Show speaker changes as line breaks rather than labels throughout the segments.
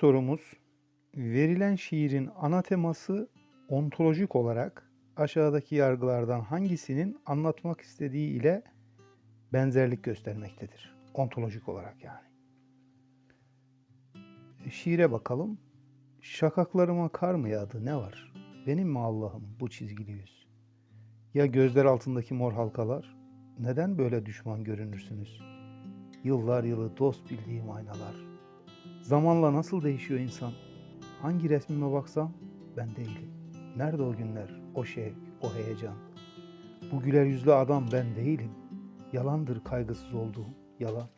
Sorumuz verilen şiirin ana teması ontolojik olarak aşağıdaki yargılardan hangisinin anlatmak istediği ile benzerlik göstermektedir? Ontolojik olarak yani. Şiire bakalım. Şakaklarıma kar mı yağdı ne var? Benim mi Allah'ım bu çizgili yüz? Ya gözler altındaki mor halkalar? Neden böyle düşman görünürsünüz? Yıllar yılı dost bildiğim aynalar. Zamanla nasıl değişiyor insan? Hangi resmime baksam ben değilim. Nerede o günler, o şevk, o heyecan? Bu güler yüzlü adam ben değilim. Yalandır kaygısız olduğum, yalan.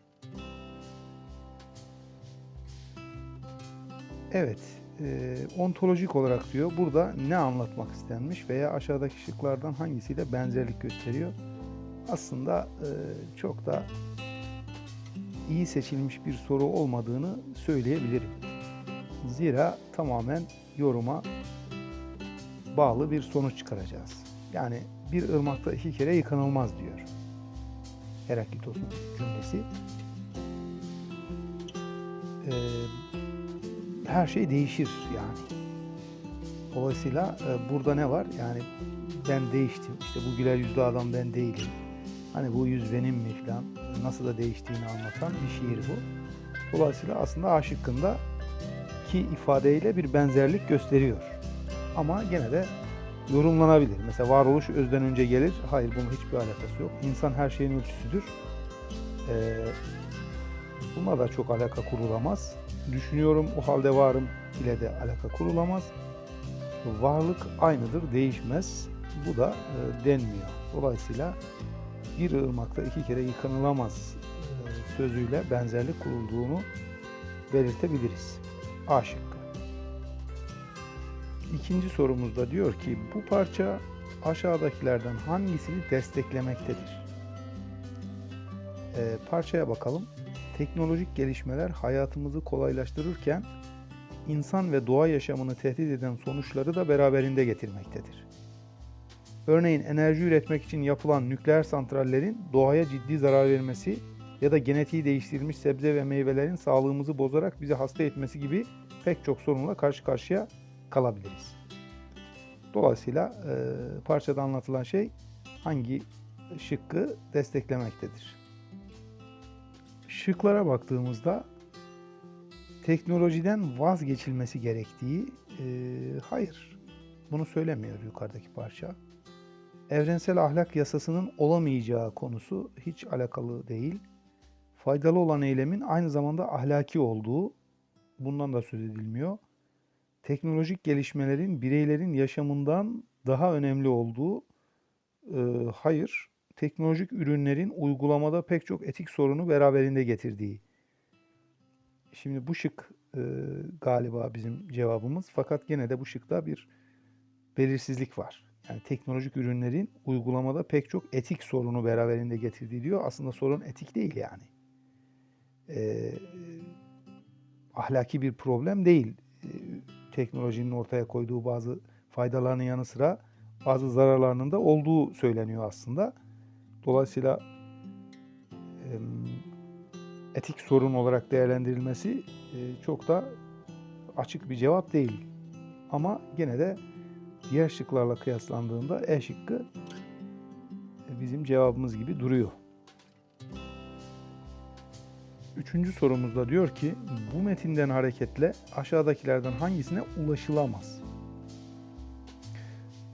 Evet, e, ontolojik olarak diyor. Burada ne anlatmak istenmiş veya aşağıdaki şıklardan hangisiyle benzerlik gösteriyor? Aslında e, çok da iyi seçilmiş bir soru olmadığını söyleyebilirim. Zira tamamen yoruma bağlı bir sonuç çıkaracağız. Yani bir ırmakta iki kere yıkanılmaz diyor. Heraklitos'un cümlesi. Ee, her şey değişir yani. Dolayısıyla e, burada ne var? Yani ben değiştim. İşte bu güler yüzlü adam ben değilim. Hani bu yüz benim mi falan nasıl da değiştiğini anlatan bir şiir bu. Dolayısıyla aslında A şıkkında ki ifadeyle bir benzerlik gösteriyor. Ama gene de yorumlanabilir. Mesela varoluş özden önce gelir. Hayır bunun hiçbir alakası yok. İnsan her şeyin ölçüsüdür. Ee, buna da çok alaka kurulamaz. Düşünüyorum o halde varım ile de alaka kurulamaz. Varlık aynıdır, değişmez. Bu da e, denmiyor. Dolayısıyla bir ırmakta iki kere yıkanılamaz e, sözüyle benzerlik kurulduğunu belirtebiliriz. A şıkkı. İkinci sorumuzda diyor ki bu parça aşağıdakilerden hangisini desteklemektedir? E, parçaya bakalım. Teknolojik gelişmeler hayatımızı kolaylaştırırken insan ve doğa yaşamını tehdit eden sonuçları da beraberinde getirmektedir. Örneğin enerji üretmek için yapılan nükleer santrallerin doğaya ciddi zarar vermesi ya da genetiği değiştirilmiş sebze ve meyvelerin sağlığımızı bozarak bizi hasta etmesi gibi pek çok sorunla karşı karşıya kalabiliriz. Dolayısıyla e, parçada anlatılan şey hangi şıkkı desteklemektedir? Şıklara baktığımızda teknolojiden vazgeçilmesi gerektiği e, hayır bunu söylemiyor yukarıdaki parça evrensel ahlak yasasının olamayacağı konusu hiç alakalı değil. Faydalı olan eylemin aynı zamanda ahlaki olduğu bundan da söz edilmiyor. Teknolojik gelişmelerin bireylerin yaşamından daha önemli olduğu e, hayır. Teknolojik ürünlerin uygulamada pek çok etik sorunu beraberinde getirdiği. Şimdi bu şık e, galiba bizim cevabımız fakat gene de bu şıkta bir belirsizlik var yani teknolojik ürünlerin uygulamada pek çok etik sorunu beraberinde getirdiği diyor. Aslında sorun etik değil yani. Ee, ahlaki bir problem değil. Ee, teknolojinin ortaya koyduğu bazı faydalarının yanı sıra bazı zararlarının da olduğu söyleniyor aslında. Dolayısıyla e, etik sorun olarak değerlendirilmesi e, çok da açık bir cevap değil. Ama gene de diğer şıklarla kıyaslandığında E şıkkı bizim cevabımız gibi duruyor. Üçüncü sorumuzda diyor ki bu metinden hareketle aşağıdakilerden hangisine ulaşılamaz?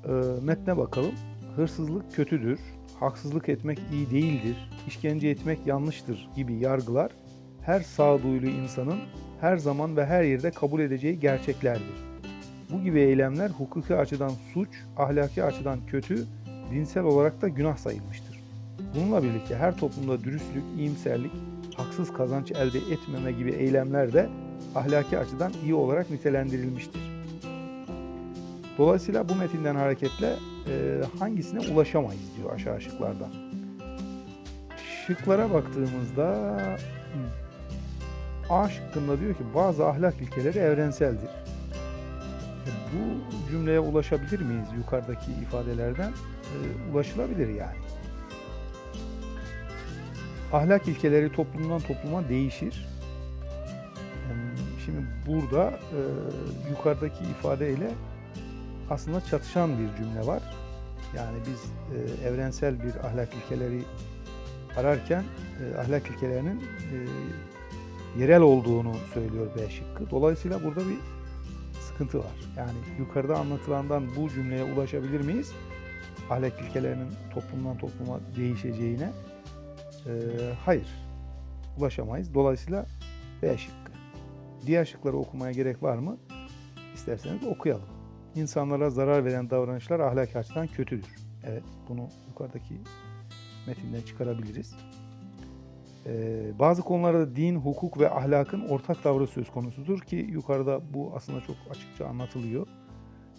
E, metne bakalım. Hırsızlık kötüdür, haksızlık etmek iyi değildir, işkence etmek yanlıştır gibi yargılar her sağduyulu insanın her zaman ve her yerde kabul edeceği gerçeklerdir. Bu gibi eylemler hukuki açıdan suç, ahlaki açıdan kötü, dinsel olarak da günah sayılmıştır. Bununla birlikte her toplumda dürüstlük, iyimserlik, haksız kazanç elde etmeme gibi eylemler de ahlaki açıdan iyi olarak nitelendirilmiştir. Dolayısıyla bu metinden hareketle e, hangisine ulaşamayız diyor aşağı şıklardan. Şıklara baktığımızda A şıkkında diyor ki bazı ahlak ilkeleri evrenseldir bu cümleye ulaşabilir miyiz yukarıdaki ifadelerden? E, ulaşılabilir yani. Ahlak ilkeleri toplumdan topluma değişir. Şimdi burada e, yukarıdaki ifadeyle aslında çatışan bir cümle var. Yani biz e, evrensel bir ahlak ilkeleri ararken e, ahlak ilkelerinin e, yerel olduğunu söylüyor B şıkkı. Dolayısıyla burada bir sıkıntı var. Yani yukarıda anlatılandan bu cümleye ulaşabilir miyiz? Ahlak ilkelerinin toplumdan topluma değişeceğine e, hayır ulaşamayız. Dolayısıyla B şıkkı. Diğer şıkları okumaya gerek var mı? İsterseniz okuyalım. İnsanlara zarar veren davranışlar ahlak açıdan kötüdür. Evet, bunu yukarıdaki metinden çıkarabiliriz. Ee, bazı konularda din, hukuk ve ahlakın ortak tavrı söz konusudur ki yukarıda bu aslında çok açıkça anlatılıyor.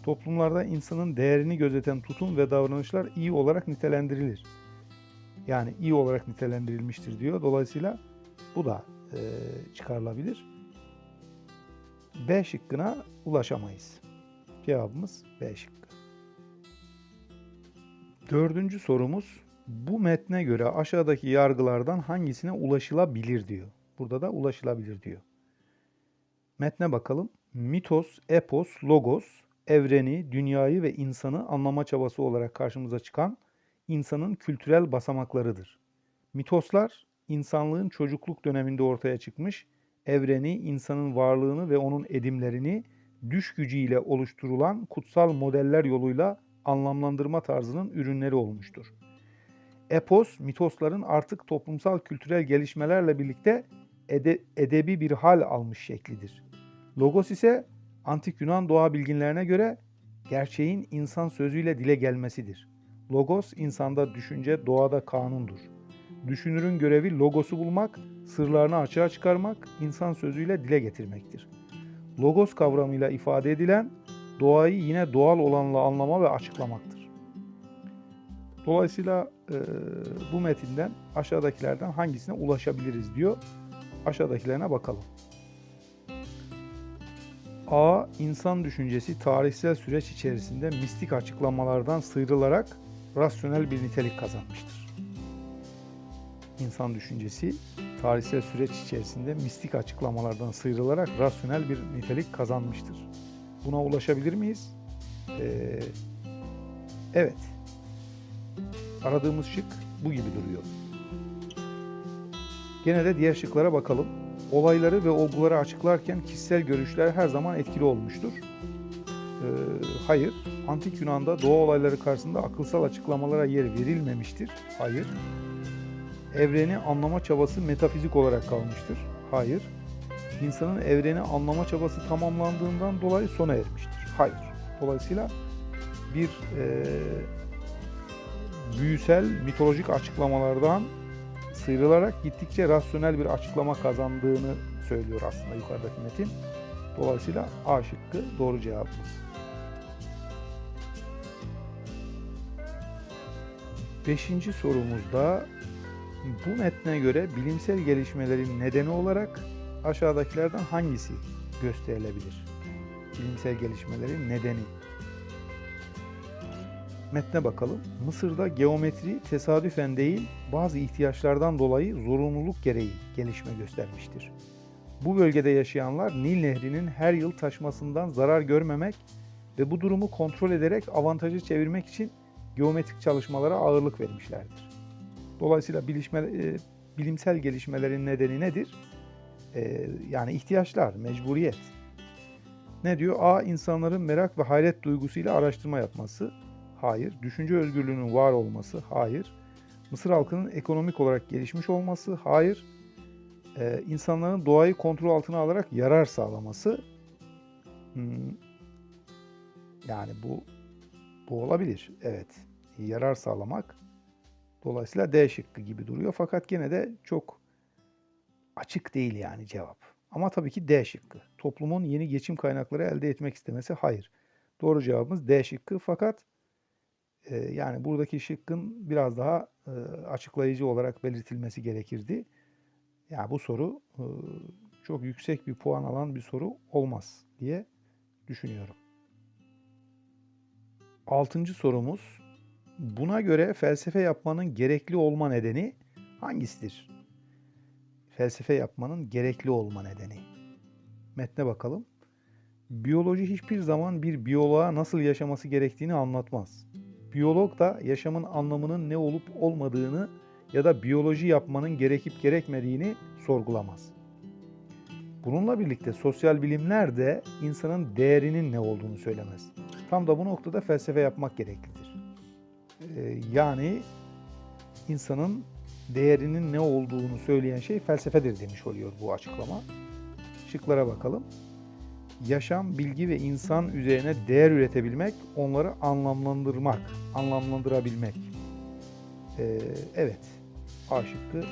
Toplumlarda insanın değerini gözeten tutum ve davranışlar iyi olarak nitelendirilir. Yani iyi olarak nitelendirilmiştir diyor. Dolayısıyla bu da e, çıkarılabilir. B şıkkına ulaşamayız. Cevabımız B şıkkı. Dördüncü sorumuz bu metne göre aşağıdaki yargılardan hangisine ulaşılabilir diyor. Burada da ulaşılabilir diyor. Metne bakalım. Mitos, epos, logos, evreni, dünyayı ve insanı anlama çabası olarak karşımıza çıkan insanın kültürel basamaklarıdır. Mitoslar, insanlığın çocukluk döneminde ortaya çıkmış, evreni, insanın varlığını ve onun edimlerini düş gücüyle oluşturulan kutsal modeller yoluyla anlamlandırma tarzının ürünleri olmuştur. Epos, mitosların artık toplumsal kültürel gelişmelerle birlikte ede- edebi bir hal almış şeklidir. Logos ise antik Yunan doğa bilginlerine göre gerçeğin insan sözüyle dile gelmesidir. Logos insanda düşünce, doğada kanundur. Düşünürün görevi logosu bulmak, sırlarını açığa çıkarmak, insan sözüyle dile getirmektir. Logos kavramıyla ifade edilen doğayı yine doğal olanla anlama ve açıklamaktır. Dolayısıyla e, bu metinden aşağıdakilerden hangisine ulaşabiliriz diyor. Aşağıdakilerine bakalım. A. İnsan düşüncesi tarihsel süreç içerisinde mistik açıklamalardan sıyrılarak rasyonel bir nitelik kazanmıştır. İnsan düşüncesi tarihsel süreç içerisinde mistik açıklamalardan sıyrılarak rasyonel bir nitelik kazanmıştır. Buna ulaşabilir miyiz? Ee, evet. Aradığımız şık bu gibi duruyor. Gene de diğer şıklara bakalım. Olayları ve olguları açıklarken kişisel görüşler her zaman etkili olmuştur. Ee, hayır. Antik Yunan'da doğa olayları karşısında akılsal açıklamalara yer verilmemiştir. Hayır. Evreni anlama çabası metafizik olarak kalmıştır. Hayır. İnsanın evreni anlama çabası tamamlandığından dolayı sona ermiştir. Hayır. Dolayısıyla bir e, büyüsel mitolojik açıklamalardan sıyrılarak gittikçe rasyonel bir açıklama kazandığını söylüyor aslında yukarıdaki metin. Dolayısıyla A şıkkı doğru cevabımız. Beşinci sorumuzda bu metne göre bilimsel gelişmelerin nedeni olarak aşağıdakilerden hangisi gösterilebilir? Bilimsel gelişmelerin nedeni. Metne bakalım. Mısır'da geometri tesadüfen değil, bazı ihtiyaçlardan dolayı zorunluluk gereği gelişme göstermiştir. Bu bölgede yaşayanlar Nil Nehri'nin her yıl taşmasından zarar görmemek ve bu durumu kontrol ederek avantajı çevirmek için geometrik çalışmalara ağırlık vermişlerdir. Dolayısıyla bilişme, e, bilimsel gelişmelerin nedeni nedir? E, yani ihtiyaçlar, mecburiyet. Ne diyor? A. insanların merak ve hayret duygusuyla araştırma yapması. Hayır. Düşünce özgürlüğünün var olması. Hayır. Mısır halkının ekonomik olarak gelişmiş olması. Hayır. Ee, insanların doğayı kontrol altına alarak yarar sağlaması. Hmm. Yani bu bu olabilir. Evet. Yarar sağlamak. Dolayısıyla D şıkkı gibi duruyor. Fakat gene de çok açık değil yani cevap. Ama tabii ki D şıkkı. Toplumun yeni geçim kaynakları elde etmek istemesi hayır. Doğru cevabımız D şıkkı fakat yani buradaki şıkkın biraz daha e, açıklayıcı olarak belirtilmesi gerekirdi. Yani bu soru e, çok yüksek bir puan alan bir soru olmaz diye düşünüyorum. Altıncı sorumuz. Buna göre felsefe yapmanın gerekli olma nedeni hangisidir? Felsefe yapmanın gerekli olma nedeni. Metne bakalım. Biyoloji hiçbir zaman bir biyoloğa nasıl yaşaması gerektiğini anlatmaz. Biyolog da yaşamın anlamının ne olup olmadığını ya da biyoloji yapmanın gerekip gerekmediğini sorgulamaz. Bununla birlikte sosyal bilimler de insanın değerinin ne olduğunu söylemez. Tam da bu noktada felsefe yapmak gereklidir. Ee, yani insanın değerinin ne olduğunu söyleyen şey felsefedir demiş oluyor bu açıklama. Şıklara bakalım. Yaşam, bilgi ve insan üzerine değer üretebilmek, onları anlamlandırmak, anlamlandırabilmek. Ee, evet, A şıkkı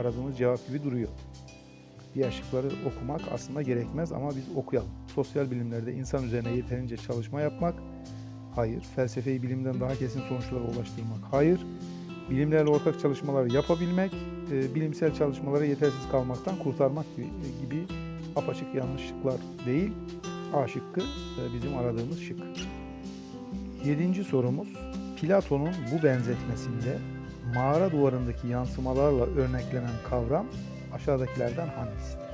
aradığımız cevap gibi duruyor. Diğer şıkları okumak aslında gerekmez ama biz okuyalım. Sosyal bilimlerde insan üzerine yeterince çalışma yapmak, hayır. Felsefeyi bilimden daha kesin sonuçlara ulaştırmak, hayır. Bilimlerle ortak çalışmalar yapabilmek, e, bilimsel çalışmalara yetersiz kalmaktan kurtarmak gibi, gibi apaçık yanlışlıklar değil. A şıkkı e, bizim aradığımız şık. Yedinci sorumuz, Platon'un bu benzetmesinde mağara duvarındaki yansımalarla örneklenen kavram aşağıdakilerden hangisidir?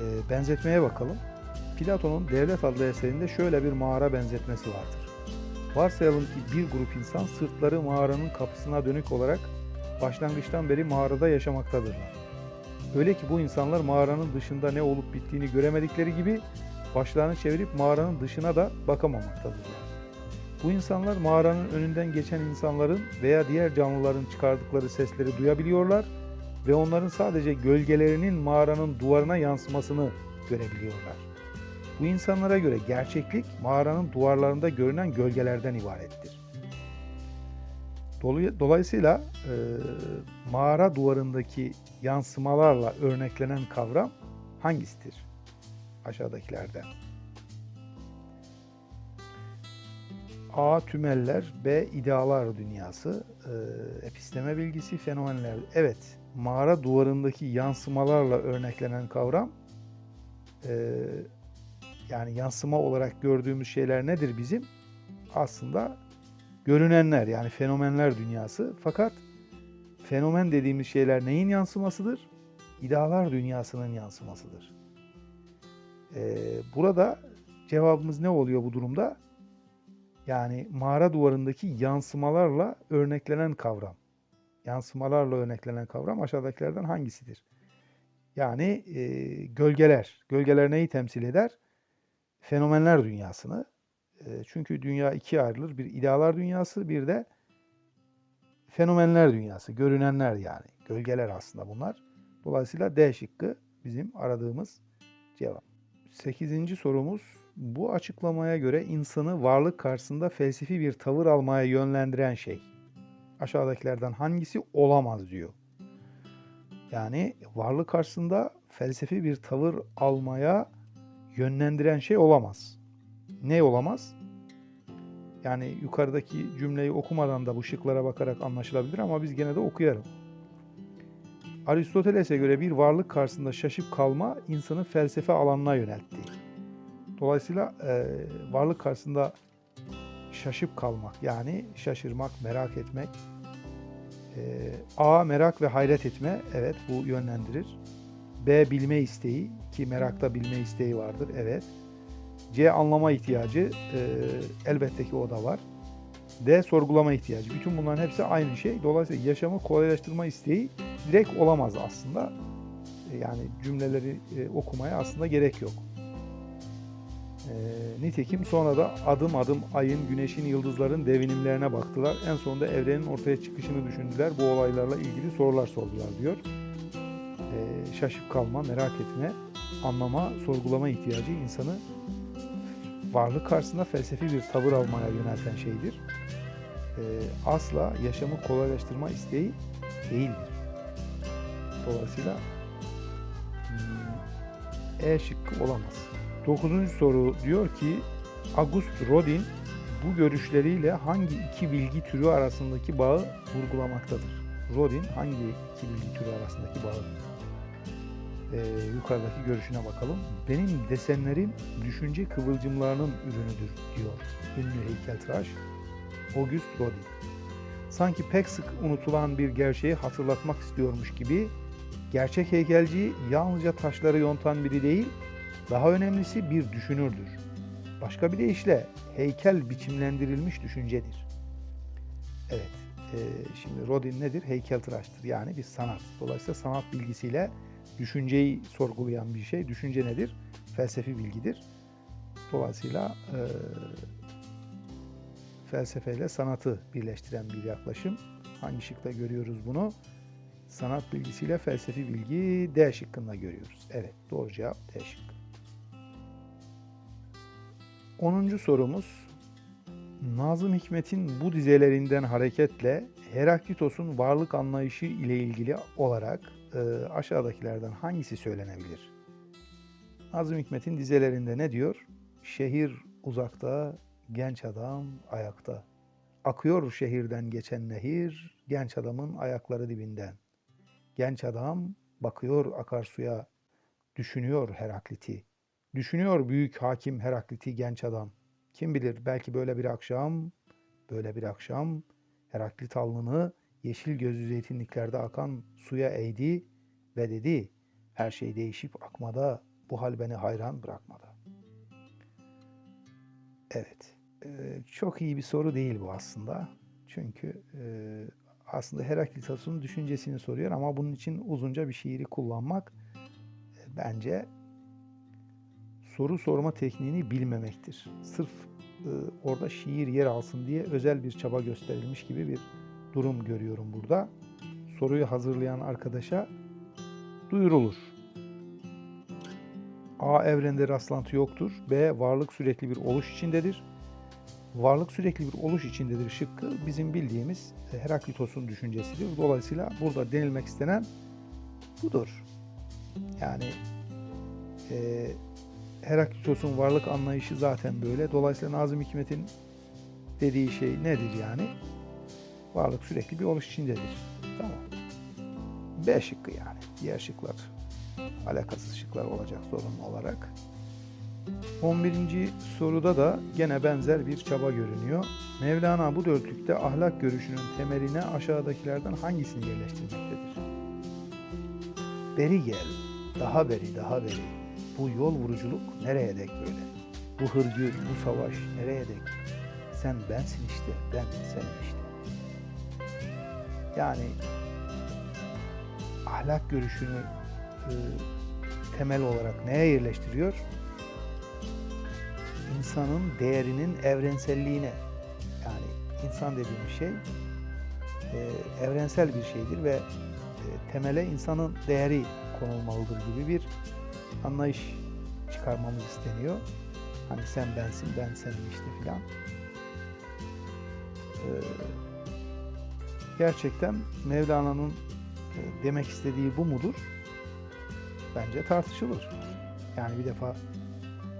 E, benzetmeye bakalım. Platon'un Devlet adlı eserinde şöyle bir mağara benzetmesi vardır. Varsayalım ki bir grup insan sırtları mağaranın kapısına dönük olarak başlangıçtan beri mağarada yaşamaktadırlar. Öyle ki bu insanlar mağaranın dışında ne olup bittiğini göremedikleri gibi başlarını çevirip mağaranın dışına da bakamamaktadırlar. Bu insanlar mağaranın önünden geçen insanların veya diğer canlıların çıkardıkları sesleri duyabiliyorlar ve onların sadece gölgelerinin mağaranın duvarına yansımasını görebiliyorlar. Bu insanlara göre gerçeklik mağaranın duvarlarında görünen gölgelerden ibarettir. Dolayısıyla e, mağara duvarındaki yansımalarla örneklenen kavram hangisidir? Aşağıdakilerden. A. Tümeller B. idealar dünyası e, Episteme bilgisi fenomenler Evet, mağara duvarındaki yansımalarla örneklenen kavram e, yani yansıma olarak gördüğümüz şeyler nedir bizim? Aslında görünenler yani fenomenler dünyası. Fakat fenomen dediğimiz şeyler neyin yansımasıdır? İdealar dünyasının yansımasıdır. Ee, burada cevabımız ne oluyor bu durumda? Yani mağara duvarındaki yansımalarla örneklenen kavram. Yansımalarla örneklenen kavram aşağıdakilerden hangisidir? Yani e, gölgeler. Gölgeler neyi temsil eder? Fenomenler dünyasını. E, çünkü dünya ikiye ayrılır. Bir idealar dünyası, bir de fenomenler dünyası. Görünenler yani. Gölgeler aslında bunlar. Dolayısıyla D şıkkı bizim aradığımız cevap. Sekizinci sorumuz bu açıklamaya göre insanı varlık karşısında felsefi bir tavır almaya yönlendiren şey. Aşağıdakilerden hangisi olamaz diyor. Yani varlık karşısında felsefi bir tavır almaya yönlendiren şey olamaz. Ne olamaz? Yani yukarıdaki cümleyi okumadan da bu şıklara bakarak anlaşılabilir ama biz gene de okuyalım. Aristoteles'e göre bir varlık karşısında şaşıp kalma insanı felsefe alanına yöneltti. Dolayısıyla e, varlık karşısında şaşıp kalmak yani şaşırmak, merak etmek. E, A. Merak ve hayret etme. Evet bu yönlendirir. B. Bilme isteği ki merakta bilme isteği vardır. Evet. C. Anlama ihtiyacı. E, elbette ki o da var. D. Sorgulama ihtiyacı. Bütün bunların hepsi aynı şey. Dolayısıyla yaşamı kolaylaştırma isteği direkt olamaz aslında. E, yani cümleleri e, okumaya aslında gerek yok. E, nitekim sonra da adım adım ayın, güneşin, yıldızların devinimlerine baktılar. En sonunda evrenin ortaya çıkışını düşündüler. Bu olaylarla ilgili sorular sordular diyor. E, şaşıp kalma, merak etme, anlama, sorgulama ihtiyacı insanı varlık karşısında felsefi bir tavır almaya yönelten şeydir. E, asla yaşamı kolaylaştırma isteği değildir. Dolayısıyla hmm, E şıkkı olamaz. Dokuzuncu soru diyor ki August Rodin bu görüşleriyle hangi iki bilgi türü arasındaki bağı vurgulamaktadır? Rodin hangi iki bilgi türü arasındaki bağı? Ee, yukarıdaki görüşüne bakalım. Benim desenlerim düşünce kıvılcımlarının ürünüdür diyor ünlü heykeltıraş August Rodin. Sanki pek sık unutulan bir gerçeği hatırlatmak istiyormuş gibi Gerçek heykelci yalnızca taşları yontan biri değil, daha önemlisi bir düşünürdür. Başka bir deyişle heykel biçimlendirilmiş düşüncedir. Evet, e, şimdi Rodin nedir? Heykeltıraştır yani bir sanat. Dolayısıyla sanat bilgisiyle düşünceyi sorgulayan bir şey. Düşünce nedir? Felsefi bilgidir. Dolayısıyla e, felsefeyle sanatı birleştiren bir yaklaşım. Hangi şıkta görüyoruz bunu? Sanat bilgisiyle felsefi bilgi D şıkkında görüyoruz. Evet, doğru cevap D şıkkı. 10. sorumuz Nazım Hikmet'in bu dizelerinden hareketle Heraklitos'un varlık anlayışı ile ilgili olarak e, aşağıdakilerden hangisi söylenebilir? Nazım Hikmet'in dizelerinde ne diyor? Şehir uzakta, genç adam ayakta. Akıyor şehirden geçen nehir, genç adamın ayakları dibinden. Genç adam bakıyor akarsuya, düşünüyor Heraklit'i. Düşünüyor büyük hakim Heraklit'i genç adam. Kim bilir belki böyle bir akşam, böyle bir akşam Heraklit alnını yeşil gözlü zeytinliklerde akan suya eğdi ve dedi her şey değişip akmada bu hal beni hayran bırakmadı. Evet, e, çok iyi bir soru değil bu aslında. Çünkü e, aslında Heraklitos'un düşüncesini soruyor ama bunun için uzunca bir şiiri kullanmak e, bence soru sorma tekniğini bilmemektir. Sırf orada şiir yer alsın diye özel bir çaba gösterilmiş gibi bir durum görüyorum burada. Soruyu hazırlayan arkadaşa duyurulur. A evrende rastlantı yoktur. B varlık sürekli bir oluş içindedir. Varlık sürekli bir oluş içindedir şıkkı bizim bildiğimiz Heraklitos'un düşüncesidir. Dolayısıyla burada denilmek istenen budur. Yani e, Heraklitos'un varlık anlayışı zaten böyle. Dolayısıyla Nazım Hikmet'in dediği şey nedir yani? Varlık sürekli bir oluş içindedir. Tamam. B şıkkı yani. Diğer şıklar alakasız şıklar olacak zorunlu olarak. 11. soruda da gene benzer bir çaba görünüyor. Mevlana bu dörtlükte ahlak görüşünün temeline aşağıdakilerden hangisini yerleştirmektedir? Beri gel, daha beri, daha beri. Bu yol vuruculuk nereye dek böyle? Bu hırgür, bu savaş nereye dek? Sen bensin işte, ben senim işte. Yani ahlak görüşünü e, temel olarak neye yerleştiriyor? İnsanın değerinin evrenselliğine. Yani insan dediğimiz şey e, evrensel bir şeydir ve e, temele insanın değeri konulmalıdır gibi bir anlayış çıkarmamız isteniyor. Hani sen bensin, ben senin işte filan. Ee, gerçekten Mevlana'nın e, demek istediği bu mudur? Bence tartışılır. Yani bir defa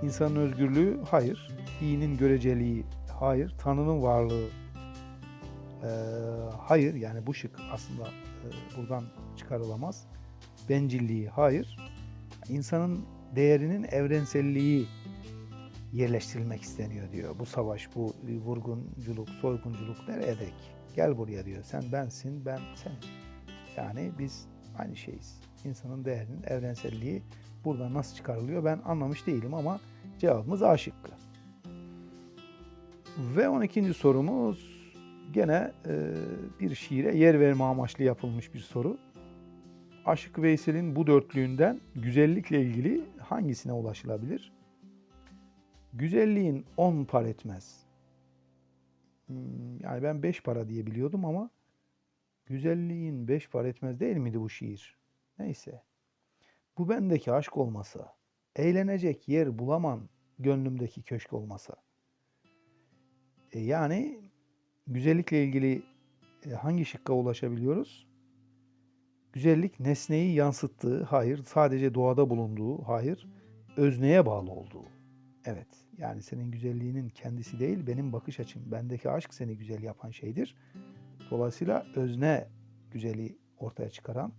insanın özgürlüğü hayır, iyinin göreceliği hayır, Tanrı'nın varlığı e, hayır. Yani bu şık aslında e, buradan çıkarılamaz. Bencilliği hayır insanın değerinin evrenselliği yerleştirilmek isteniyor diyor. Bu savaş, bu vurgunculuk, soygunculuk nereye dek? Gel buraya diyor. Sen bensin, ben sen. Yani biz aynı şeyiz. İnsanın değerinin evrenselliği burada nasıl çıkarılıyor ben anlamış değilim ama cevabımız A şıkkı. Ve 12. sorumuz gene e, bir şiire yer verme amaçlı yapılmış bir soru. Aşık Veysel'in bu dörtlüğünden güzellikle ilgili hangisine ulaşılabilir? Güzelliğin 10 par etmez. Hmm, yani ben 5 para diye biliyordum ama güzelliğin 5 par etmez değil miydi bu şiir? Neyse. Bu bendeki aşk olmasa, eğlenecek yer bulamam gönlümdeki köşk olmasa. E yani güzellikle ilgili e, hangi şıkka ulaşabiliyoruz? Güzellik nesneyi yansıttığı, hayır. Sadece doğada bulunduğu, hayır. Özneye bağlı olduğu. Evet. Yani senin güzelliğinin kendisi değil, benim bakış açım, bendeki aşk seni güzel yapan şeydir. Dolayısıyla özne güzeli ortaya çıkaran,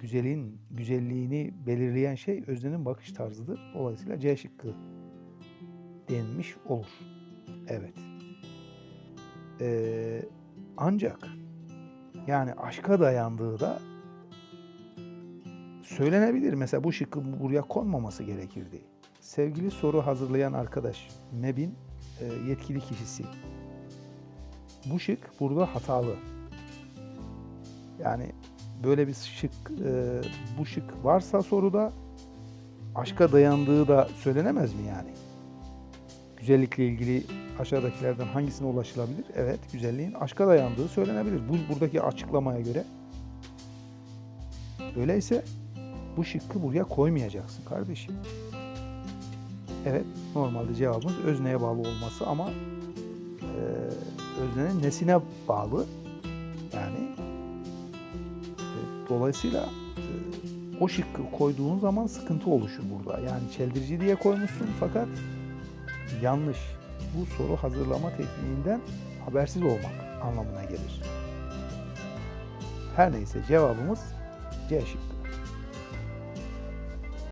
güzelin güzelliğini belirleyen şey öznenin bakış tarzıdır. Dolayısıyla C şıkkı denmiş olur. Evet. Ee, ancak yani aşka dayandığı da söylenebilir. Mesela bu şıkkın buraya konmaması gerekirdi. Sevgili soru hazırlayan arkadaş, MEB'in e, yetkili kişisi. Bu şık burada hatalı. Yani böyle bir şık, e, bu şık varsa soruda aşka dayandığı da söylenemez mi yani? Güzellikle ilgili aşağıdakilerden hangisine ulaşılabilir? Evet, güzelliğin aşka dayandığı söylenebilir. Bu buradaki açıklamaya göre. Öyleyse bu şıkkı buraya koymayacaksın kardeşim. Evet, normalde cevabımız özneye bağlı olması ama e, öznenin nesine bağlı. Yani e, dolayısıyla e, o şıkkı koyduğun zaman sıkıntı oluşur burada. Yani çeldirici diye koymuşsun fakat yanlış. Bu soru hazırlama tekniğinden habersiz olmak anlamına gelir. Her neyse cevabımız C şıkkı.